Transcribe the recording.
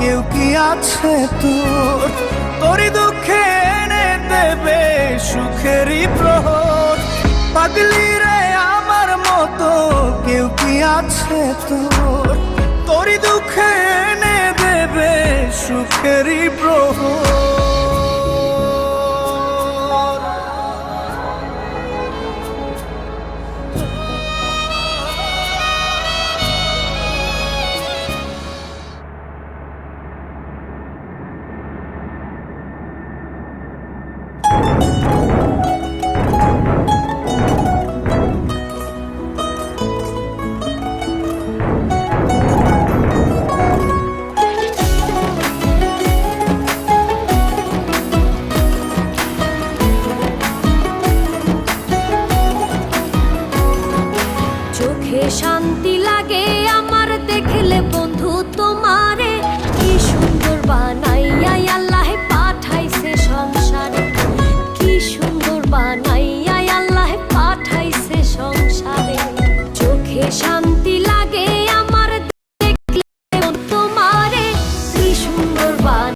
কেউ কি আছে তোর? তোরই দুঃখে এনে দেবে সুখেরই প্রহর। পাগলি রে আমার মতো কেউ কি আছে তোর? তোরই দুঃখে এনে দেবে সুখেরই প্রহর। শান্তি শান্তি